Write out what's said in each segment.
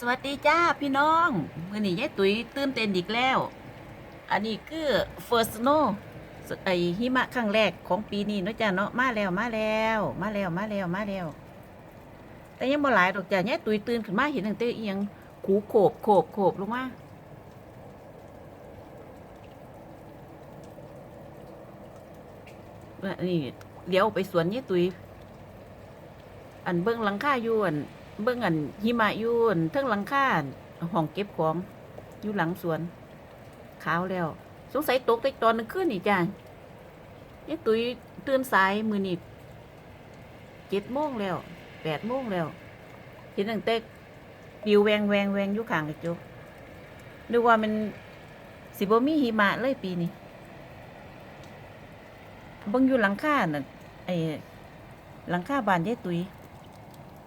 สวัสดีจ้าพี่น้องมื่อนี้ยายตุ๋ยตื่นเต้นอีกแล้ว อันนี้คือ first snow ไอหิมะครั้งแรกของปีนี้เนาะจ้าเนาะมาแล้วมาแล้ว มาแล้วมาแล้วมาแล้ว แต่ยังบ่หลายดอกจ้ายายตุ๋ยตื่นขึ้นมาเห็นตั้งแต่เอียงขูโขบโขบโขบลงมาว่าอันนี้เดี๋ยวไปสวนยายตุ๋ยอันเบิ้องหลังคาอยู่อัน เบิ่งอันหิมะยู่อันเทิงหลังคาห้องเก็บของอยู่หลังสวนขาวแล้ว สงสัยตกแต่ตอนนึงขึ้นนี่จ้ะยายตุ้ยตื่นสายมือนี่เจ็ดโมงแล้วแปดโมงแล้วเห็นตั้งแต่ปิวแวงแวงแวงอยู่ข้างกระจกนึกว่ามันสิบมีหิมะเลยปีนี้บิ่งอยู่หลังคาน่ะไอ้หลังคาบานยายตุย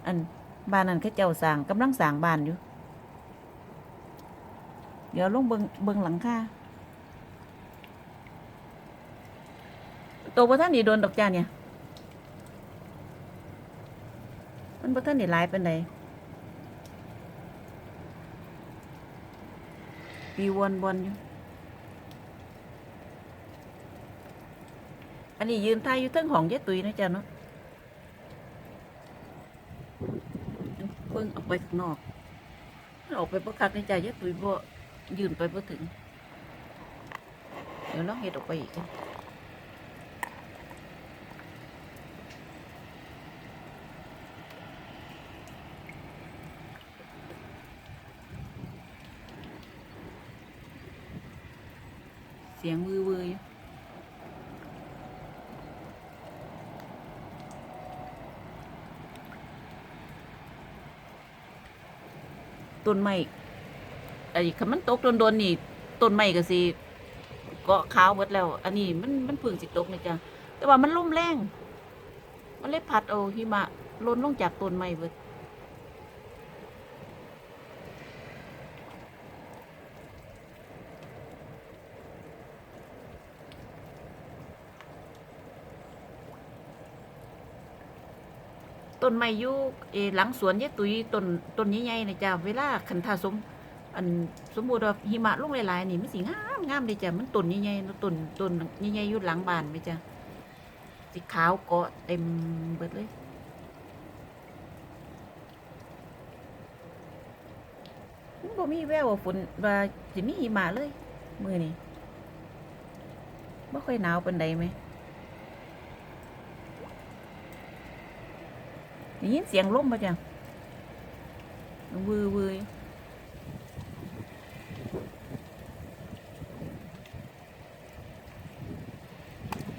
อัน บ้านนั้นเขาเจ้าสร้างกำลังสร้างบ้านอยู่ เดี๋ยวลงเบิงเบิงหลังคาตัวบ่ท่านนี่โดนดอกจานเนี่ย มันบ่ท่านนี่หลายเป็นไดปีวนบนอยู่ อันนี้ยืนท่ายอยู่ทั้งห้องยายตุยนะจ๊ะเนาะ เพิ่งออกไปข้างนอกออกไปประคักในใจยะตุยบ่ยืนไปบ่ถึง เดี๋ยวลองเฮ็ดออกไปอีกเสียงวือวืออยู่ ต้นไม้ไอ้คันมันตกโดนๆนี่ต้นไม้ก็สิเกาะขาวหมดแล้ว อันนี้มันมันเพิ่งสิตกนี่จ้ะแต่ว่ามันลมแรง มันเลยพัดเอาหิมะล้นลงจากต้นไม้เบิด ต้นไม้ยู่เอหลังสวนยายตุยต้นต้นใหญ่ๆนะจ้ะเวลาคันถ้าสมอันสมมุติว่าหิมะลงหลายๆนี่มันสิงามงามเลยจ้ะมันต้นใหญ่ๆเนต้นต้นใหญ่ๆอยู่หลังบ้านไหมจ้ะสีขาวเกาะเต็มเบิดเลย มันบ่มีแววว่าฝนว่าสิมีหิมะเลย มือนี้บ่ค่อยหนาวปานใดไหม ได้ยินเสียงลมบ่จ้ะวือวือ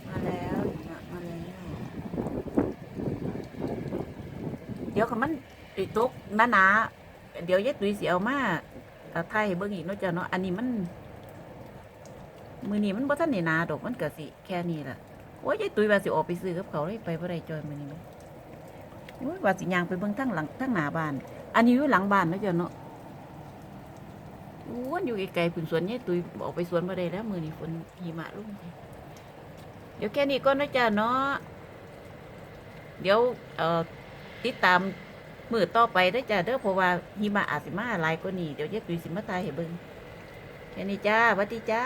มาแล้วมาแล้วเดี๋ยวคันมันติตกหนาๆเดี๋ยวยายตุ้ยสิเอามาเอาไทยเบิ่งอีกเนาะจ้ะเนาะอันนี้มัน มือนี้มันบ่ทันได้หนาดอกมันก็สิแค่นี้ล่ะโอ้ยยายตุ้ยว่าสิออกไปซื้อกับเขาเลยไปบ่ได้จอยมื้อนี้ อ้ยว่าสิยางไปเบิ่งทางหลังทางหน้าบ้าน อันนี้อยู่หลังบ้านนาะจ้ะเนาะโอ้ยอยู่ไกลๆพึ่งสวนยายตุยออกไปสวนบ่ได้แล้ว มือนี้ฝนหิมะลงเดี๋ยวแค่นี้ก็นะจ๊ะเนาะเดี๋ยวเอ่อติดตามมือต่อไปได้จ้ะเด้อเพราะว่าหิมะอาจสิมาหลายกว่านี้เดี๋ยวยายตุ้ยสิมาตายให้เบิ่งแค่นี้จ้าวัสดีจ้า